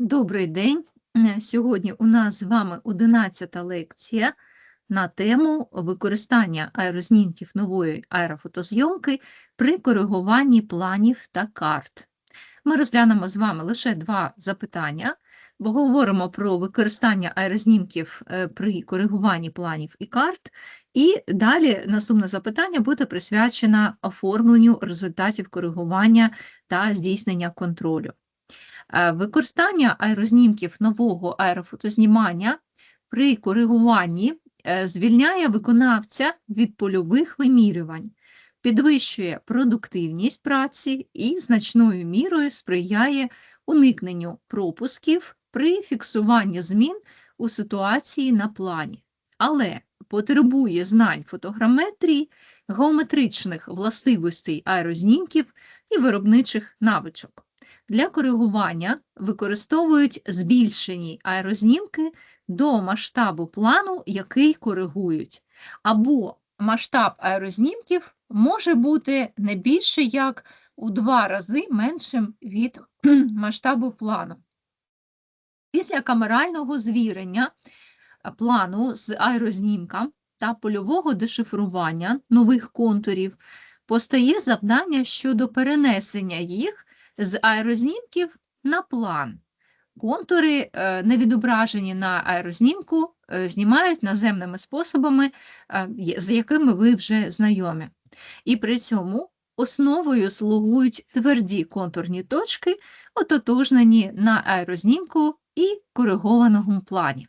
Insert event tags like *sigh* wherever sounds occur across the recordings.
Добрий день. Е, Сьогодні у нас з вами 11 лекція на тему використання аерознімків нової аерофотозйомки при коригуванні планів та карт. Ми розглянемо з вами лише два запитання, бо говоримо про використання аерознімків е, при коригуванні планів і карт, і далі наступне запитання буде присвячено оформленню результатів коригування та здійснення контролю. Е, Використання аерознімків нового аерофотознімання при коригуванні е, звільняє виконавця від польових вимірювань, підвищує продуктивність праці і значною мірою сприяє уникненню пропусків при фіксуванні змін у ситуації на плані, але потребує знань фотограметрії, геометричних властивостей аерознімків і виробничих навичок. Для коригування використовують збільшені аерознімки до масштабу плану, який коригують, або масштаб аерознімків може бути не більше як у два рази меншим від *clears throat* масштабу плану. Після камерального звірення е, плану з аерознімка та польового дешифрування нових контурів постає завдання щодо перенесення їх з аерознімків на план. Контури, е, не відображені на аерознімку, е, знімають наземними способами, е, з якими ви вже знайомі. І при цьому основою слугують тверді контурні точки, ототожнені на аерознімку і коригованому плані.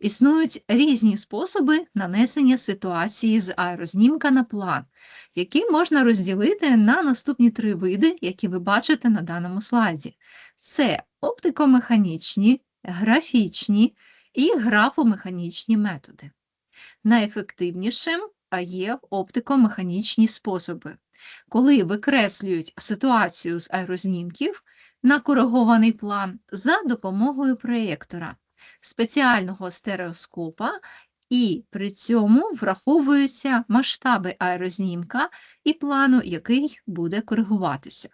Існують різні способи нанесення ситуації з аерознімка на план, які можна розділити на наступні три види, які ви бачите на даному слайді. Це оптикомеханічні, графічні і графомеханічні методи. Найефективнішим є оптикомеханічні способи, коли викреслюють ситуацію з аерознімків на коригований план за допомогою проєктора, спеціального стереоскопа і при цьому враховуються масштаби аерознімка і плану, який буде коригуватися.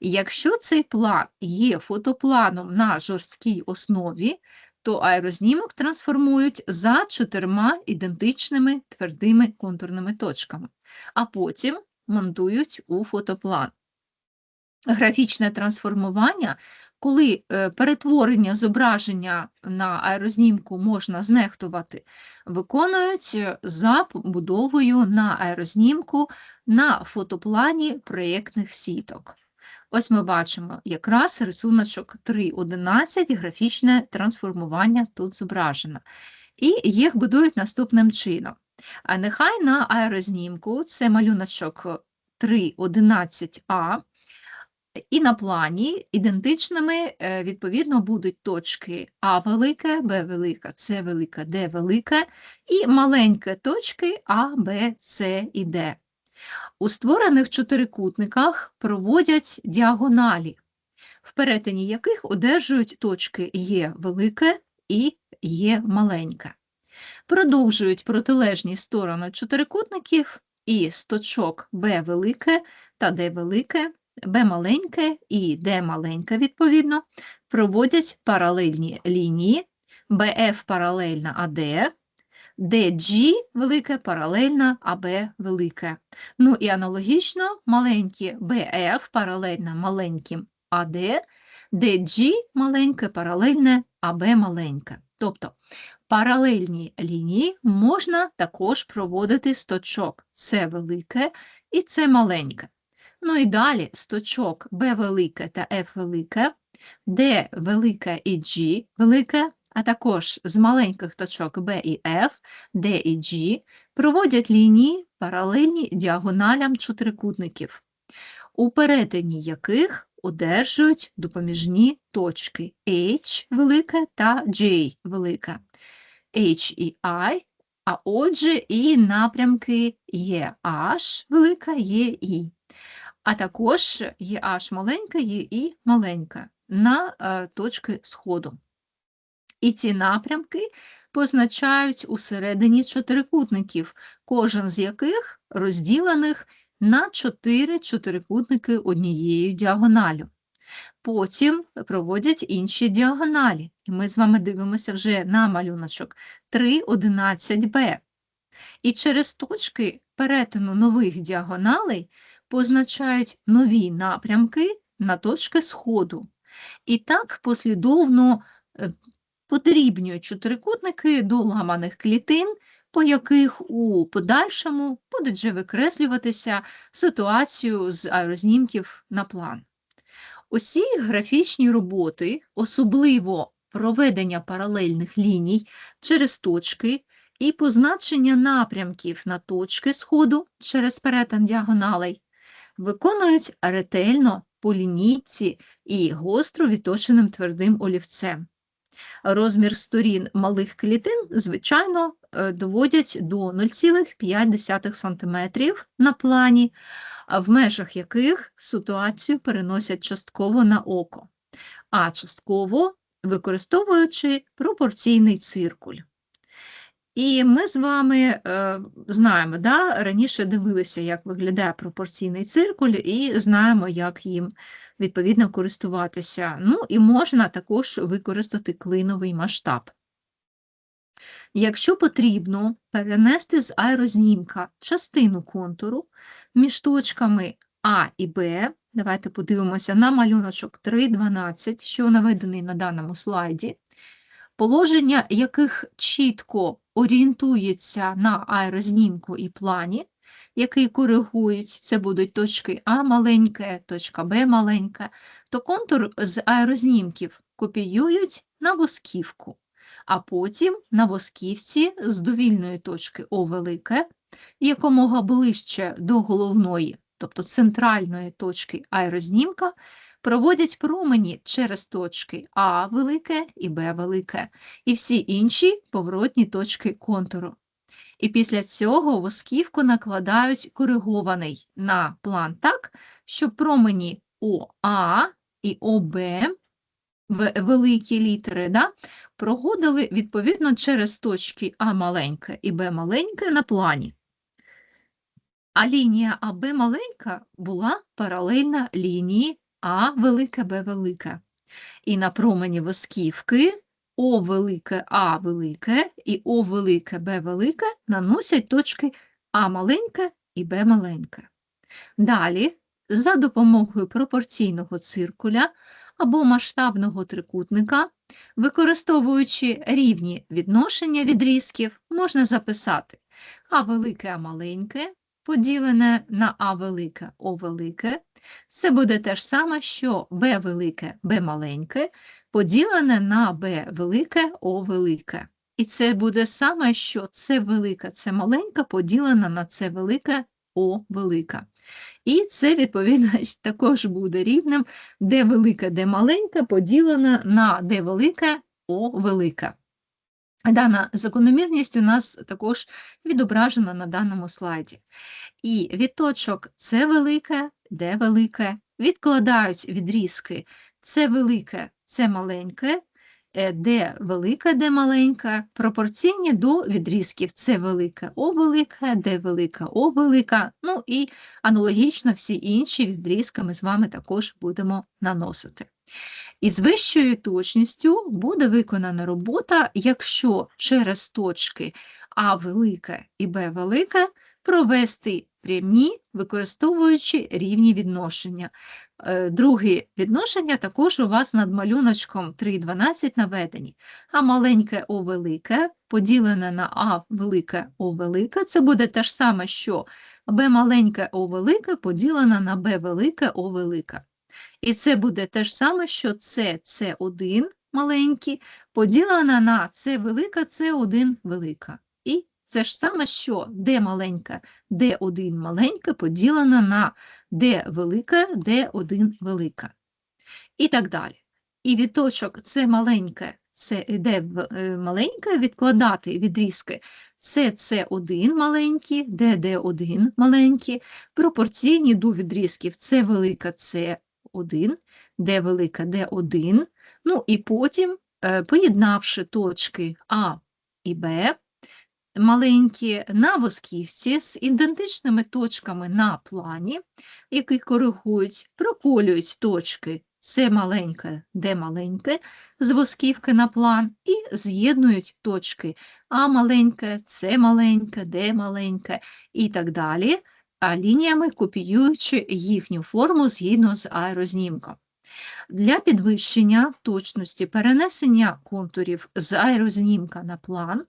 Якщо цей план є фотопланом на жорсткій основі, то аерознімок трансформують за чотирма ідентичними твердими контурними точками, а потім монтують у фотоплан. Графічне трансформування, коли е, перетворення зображення на аерознімку можна знехтувати, виконують е, за побудовою на аерознімку на фотоплані проєктних сіток. Ось ми бачимо якраз рисуночок 3.11, графічне трансформування тут зображено. І їх будують наступним чином. А нехай на аерознімку, це малюночок 3.11а, і на плані ідентичними, е, відповідно, будуть точки А велике, Б велика, С велика, Д велике, і маленькі точки А, Б, С і Д. У створених чотирикутниках проводять діагоналі, в перетині яких одержують точки Є велике і Є маленьке. Продовжують протилежні сторони чотирикутників і з точок Б велике та Д велике, Б маленьке і Д маленьке, відповідно, проводять паралельні лінії, БФ паралельна АД, DG велике паралельна АБ велике. Ну і аналогічно маленькі BF паралельна маленьким АД, DG маленьке паралельне АБ маленьке. Тобто паралельні лінії можна також проводити з точок С велике і С маленьке. Ну і далі з точок Б велике та F велике, D велике і G велике, а також з маленьких точок B і F, D і G проводять лінії паралельні діагоналям чотирикутників, у перетині яких одержують допоміжні точки H велике та J велике, H і I, а отже і напрямки є H велика, є І, а також є H маленька, І маленька на е, точки сходу. І ці напрямки позначають усередині чотирикутників, кожен з яких розділених на чотири чотирикутники однією діагоналю. Потім проводять інші діагоналі. І ми з вами дивимося вже на малюночок 3, 11b. І через точки перетину нових діагоналей позначають нові напрямки на точки сходу. І так послідовно е, подрібнюють чотирикутники до ламаних клітин, по яких у подальшому будуть вже викреслюватися ситуацію з аерознімків на план. Усі графічні роботи, особливо проведення паралельних ліній через точки і позначення напрямків на точки сходу через перетин діагоналей, виконують ретельно по лінійці і гостро відточеним твердим олівцем. Розмір сторін малих клітин, звичайно, е, доводять до 0,5 см на плані, в межах яких ситуацію переносять частково на око, а частково використовуючи пропорційний циркуль. І ми з вами е, знаємо, да, раніше дивилися, як виглядає пропорційний циркуль, і знаємо, як їм відповідно користуватися. Ну і можна також використати клиновий масштаб. Якщо потрібно перенести з аерознімка частину контуру між точками А і Б, давайте подивимося на малюночок 3.12, що наведений на даному слайді, положення яких чітко орієнтується на аерознімку і плані, який коригують, це будуть точки А маленьке, точка Б маленька, то контур з аерознімків копіюють на восківку, а потім на восківці з довільної точки О велике, якомога ближче до головної, тобто центральної точки аерознімка, проводять промені через точки А велике і Б велике, і всі інші поворотні точки контуру. І після цього восківку накладають коригований на план так, щоб промені ОА і ОБ, великі літери, да, проходили відповідно через точки А маленьке і Б маленьке на плані. А лінія АБ маленька була паралельна лінії а велике, Б велике. І на промені восківки О велике, А велике і О велике, Б велике наносять точки А маленьке і Б маленьке. Далі, за допомогою пропорційного циркуля або масштабного трикутника, використовуючи рівні відношення відрізків, можна записати А велике, А маленьке поділене на А велике, О велике, це буде те ж саме, що Б велике, Б маленьке, поділене на Б велике, О велике. І це буде саме, що С велике, С маленьке, поділене на С велике, О велика. І це, відповідно, *laughs* також буде рівним Д велике, Д маленьке, поділене на Д велике, О велике. Дана закономірність у нас також відображена на даному слайді. І від точок С велике, Д велике, відкладають відрізки С велике, С маленьке, е, Д велике, Д маленьке, пропорційні до відрізків С велике, О велике, Д велике, О велика, ну і аналогічно всі інші відрізки ми з вами також будемо наносити. І з вищою точністю буде виконана робота, якщо через точки А велике і Б велике провести прямі, використовуючи рівні відношення. Е, друге відношення також у вас над малюночком 3,12 наведені, а маленьке О велике поділене на А велике О велике, це буде те ж саме, що Б маленьке О велике поділене на Б велике О велике. І це буде те ж саме, що С, С1 маленький, поділена на С велика, С1 велика. І це ж саме, що Д маленька, Д1 маленька поділена на Д велика, Д1 велика. І так далі. І від С маленьке, С Д е, маленьке відкладати відрізки С С1 маленькі, Д Д1 маленькі, пропорційні до відрізків С велика, С 1, Д велика D1, ну і потім, е, поєднавши точки А і Б, маленькі на восківці з ідентичними точками на плані, які коригують, проколюють точки С маленьке, Д маленьке з восківки на план і з'єднують точки А маленьке, С маленьке, Д маленьке і так далі, лініями копіюючи їхню форму згідно з аерознімком. Для підвищення точності перенесення контурів з аерознімка на план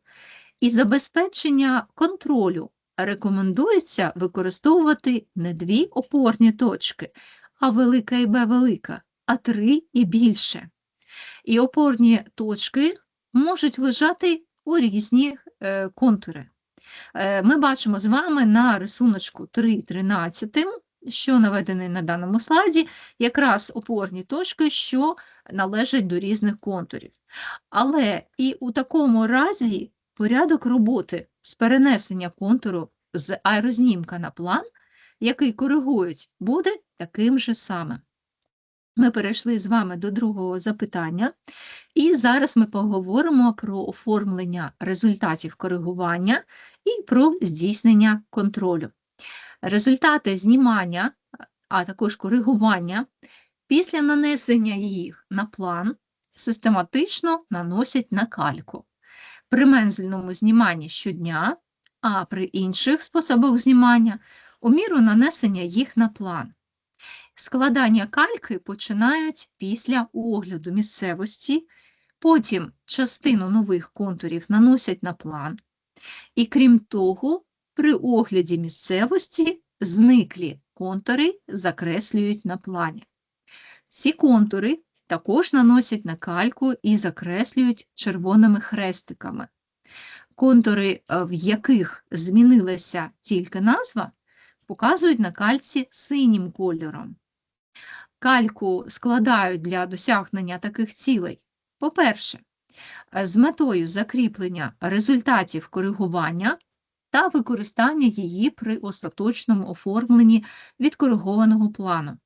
і забезпечення контролю рекомендується використовувати не дві опорні точки, а велика і Б велика, а три і більше. І опорні точки можуть лежати у різні е, контури. Е, Ми бачимо з вами на рисуночку 3.13, що наведений на даному слайді, якраз опорні точки, що належать до різних контурів. Але і у такому разі порядок роботи з перенесення контуру з аерознімка на план, який коригують, буде таким же самим. Ми перейшли з вами до другого запитання, і зараз ми поговоримо про оформлення результатів коригування і про здійснення контролю. Результати знімання, а також коригування після нанесення їх на план систематично наносять на кальку. При мензельному зніманні щодня, а при інших способах знімання у міру нанесення їх на план. Складання кальки починають після огляду місцевості, потім частину нових контурів наносять на план, і крім того, при огляді місцевості зниклі контури закреслюють на плані. Ці контури також наносять на кальку і закреслюють червоними хрестиками. Контури, е, в яких змінилася тільки назва, показують на кальці синім кольором. Кальку складають для досягнення таких цілей. По-перше, з метою закріплення результатів коригування та використання її при остаточному оформленні відкоригованого плану,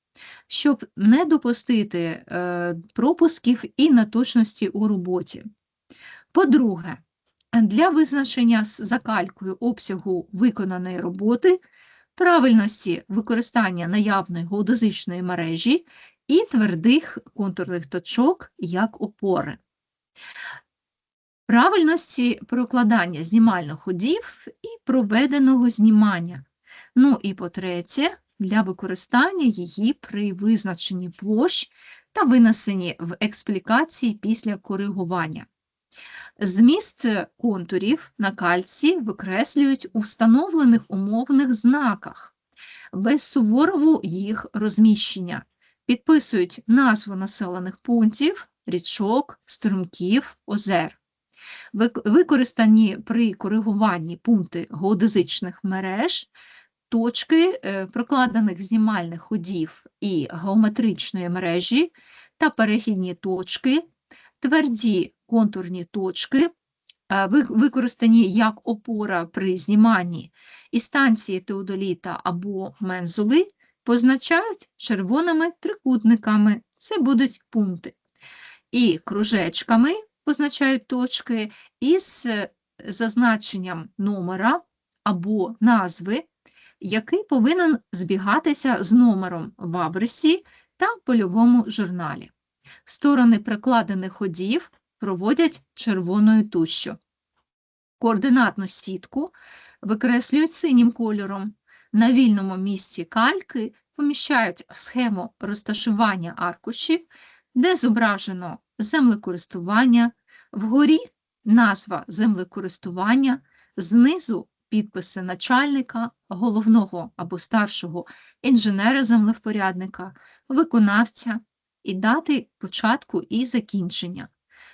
щоб не допустити е, пропусків і неточності у роботі. По-друге, для визначення з закалькою обсягу виконаної роботи, правильності використання наявної геодезичної мережі і твердих контурних точок як опори. Правильності прокладання знімальних ходів і проведеного знімання. Ну і по-третє, для використання її при визначенні площ та винесенні в експлікації після коригування. Зміст контурів на кальці викреслюють у встановлених умовних знаках, без суворову їх розміщення, підписують назву населених пунктів, річок, струмків, озер. Використані при коригуванні пункти геодезичних мереж, точки е, прокладених знімальних ходів і геометричної мережі та перехідні точки, тверді контурні точки, е, використані як опора при зніманні і станції теодоліта або мензули, позначають червоними трикутниками. Це будуть пункти. І кружечками позначають точки із е, зазначенням номера або назви, який повинен збігатися з номером в абресі та польовому журналі. Сторони прикладених ходів проводять червоною тушшю. Координатну сітку викреслюють синім кольором. На вільному місці кальки поміщають схему розташування аркушів, де зображено землекористування, вгорі назва землекористування, знизу підписи начальника, головного або старшого інженера-землевпорядника, виконавця і дати початку і закінчення.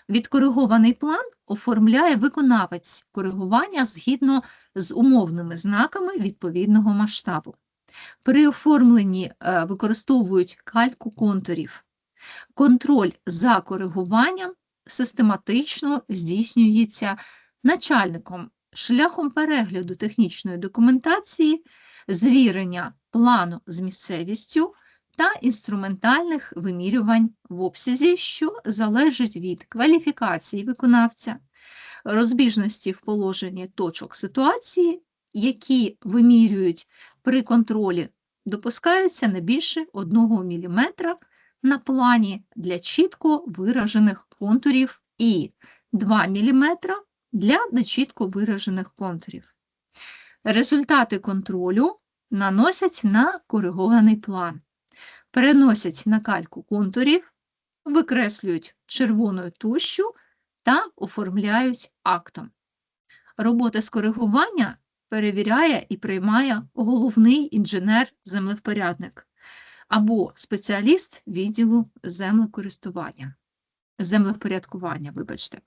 Відкоригований план оформляє виконавець коригування згідно з умовними знаками відповідного масштабу. При оформленні е, використовують кальку контурів. Контроль за коригуванням систематично здійснюється начальником шляхом перегляду технічної документації, звірення плану з місцевістю та інструментальних вимірювань в обсязі, що залежить від кваліфікації виконавця, розбіжності в положенні точок ситуації, які вимірюють при контролі, допускаються не більше 1 мм на плані для чітко виражених контурів і 2 мм для нечітко виражених контурів. Результати контролю наносять на коригований план, переносять на кальку контурів, викреслюють червоною тушшю та оформляють актом. Роботи з коригування перевіряє і приймає головний інженер-землевпорядник або спеціаліст відділу землекористування, землевпорядкування, вибачте.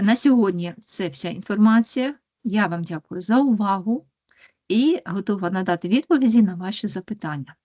На сьогодні це вся інформація. Я вам дякую за увагу і готова надати відповіді на ваші запитання.